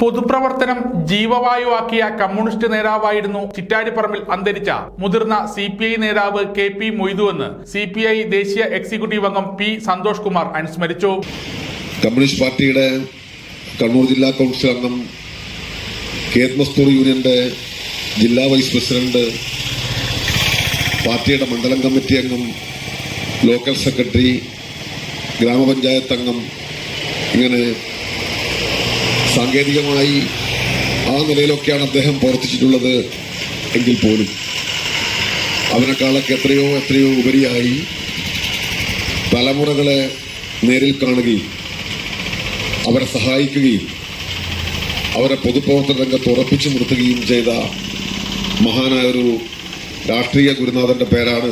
പൊതുപ്രവർത്തനം ജീവവായുവാക്കിയ communist നേതാവായിരുന്നു ചിറ്റാരിപ്പറമ്പിൽ അന്തരിച്ച മുതിർന്ന സി പി ഐ നേതാവ് കെ പി മൊയ്തുവെന്ന് സി പി ഐ ദേശീയ എക്സിക്യൂട്ടീവ് അംഗം പി സന്തോഷ് കുമാർ അനുസ്മരിച്ചു. കമ്മ്യൂണിസ്റ്റ് പാർട്ടിയുടെ കണ്ണൂർ ജില്ലാ കൗൺസിൽ അംഗം കേത്മസ്തൂർ യൂണിയന്റെ ജില്ലാ വൈസ് പ്രസിഡന്റ് പാർട്ടിയുടെ മണ്ഡലം കമ്മിറ്റി അംഗം ലോക്കൽ സെക്രട്ടറി ഗ്രാമപഞ്ചായത്ത് അംഗം ഇങ്ങനെ സാങ്കേതികമായി ആ നിലയിലൊക്കെയാണ് അദ്ദേഹം പ്രവർത്തിച്ചിട്ടുള്ളത് എങ്കിൽ പോലും. അവനെക്കാളൊക്കെ എത്രയോ എത്രയോ ഉപരിയായി തലമുറകളെ നേരിൽ കാണുകയും അവരെ സഹായിക്കുകയും അവരെ പൊതുപ്രവർത്തന രംഗത്ത് ഉറപ്പിച്ചു നിർത്തുകയും ചെയ്ത മഹാനായ ഒരു രാഷ്ട്രീയ ഗുരുനാഥന്റെ പേരാണ്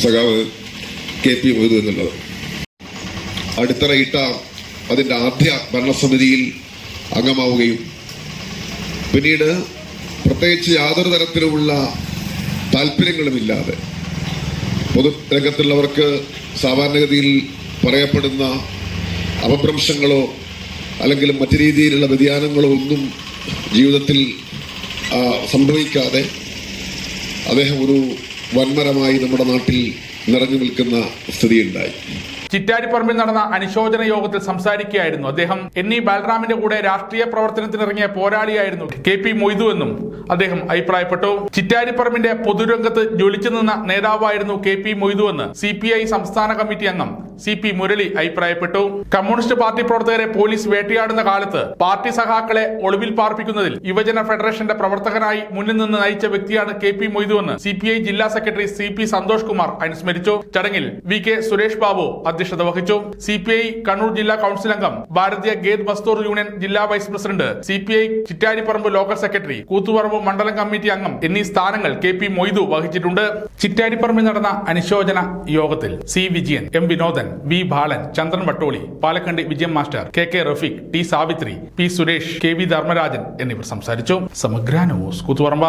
സഖാവ് കെ പി മൊയ്തു എന്നുള്ളത്. അടിത്തറയിട്ട അതിന്റെ ആദ്യ ഭരണസമിതിയിൽ അംഗമാവുകയും. പിന്നീട് പ്രത്യേകിച്ച് യാതൊരു തരത്തിലുമുള്ള താല്പര്യങ്ങളുമില്ലാതെ പൊതുരംഗത്തുള്ളവർക്ക് സാധാരണഗതിയിൽ പറയപ്പെടുന്ന അപഭ്രംശങ്ങളോ അല്ലെങ്കിൽ മറ്റു രീതിയിലുള്ള വ്യതിയാനങ്ങളോ ഒന്നും ജീവിതത്തിൽ സംഭവിക്കാതെ അദ്ദേഹം ഒരു വൻമരമായി നമ്മുടെ നാട്ടിൽ നിറഞ്ഞു നിൽക്കുന്ന സ്ഥിതിയുണ്ടായി. ചിറ്റാരിപ്പറമ്പിൽ നടന്ന അനുശോചന യോഗത്തിൽ സംസാരിക്കുകയായിരുന്നു അദ്ദേഹം. എൻ ഇ ബാലറാമിന്റെ കൂടെ രാഷ്ട്രീയ പ്രവർത്തനത്തിനിറങ്ങിയ പോരാളിയായിരുന്നു കെ പി മൊയ്തു എന്നും അദ്ദേഹം അഭിപ്രായപ്പെട്ടു. ചിറ്റാരിപ്പറമ്പിന്റെ പൊതുരംഗത്ത് ജ്വലിച്ചു നിന്ന നേതാവായിരുന്നു കെ പി മൊയ്തു എന്ന് സി പി ഐ സംസ്ഥാന കമ്മിറ്റി അംഗം സി പി മുരളി അഭിപ്രായപ്പെട്ടു. കമ്മ്യൂണിസ്റ്റ് പാർട്ടി പ്രവർത്തകരെ പോലീസ് വേട്ടയാടുന്ന കാലത്ത് പാർട്ടി സഹാക്കളെ ഒളിവിൽ പാർപ്പിക്കുന്നതിൽ യുവജന ഫെഡറേഷന്റെ പ്രവർത്തകനായി മുന്നിൽ നിന്ന് നയിച്ച വ്യക്തിയാണ് കെ പി മൊയ്തു എന്ന് സി പി ഐ ജില്ലാ secretary C P Santhosh Kumar അനുസ്മരിച്ചു. ചടങ്ങിൽ വി കെ സുരേഷ് ബാബു അധ്യക്ഷത വഹിച്ചു. സി പി ഐ കണ്ണൂർ ജില്ലാ കൌൺസിൽ അംഗം ഭാരതീയ ഗേദ് മസ്തൂർ യൂണിയൻ ജില്ലാ vice president C P I Chittariparamba local secretary Koothuparamba മണ്ഡലം കമ്മിറ്റി അംഗം എന്നീ സ്ഥാനങ്ങൾ കെ പി മൊയ്തു വഹിച്ചിട്ടുണ്ട്. ചിറ്റാരിപ്പറമ്പിൽ നടന്ന അനുശോചന യോഗത്തിൽ C Vijayan M Vinodan V Balan Chandran Vattoli Palakkandi Vijayan master K K Rafeeq T Savithri P Suresh K V Dharmarajan എന്നിവർ സംസാരിച്ചു. സമഗ്ര ന്യൂസ് കൂത്തുപറമ്പ.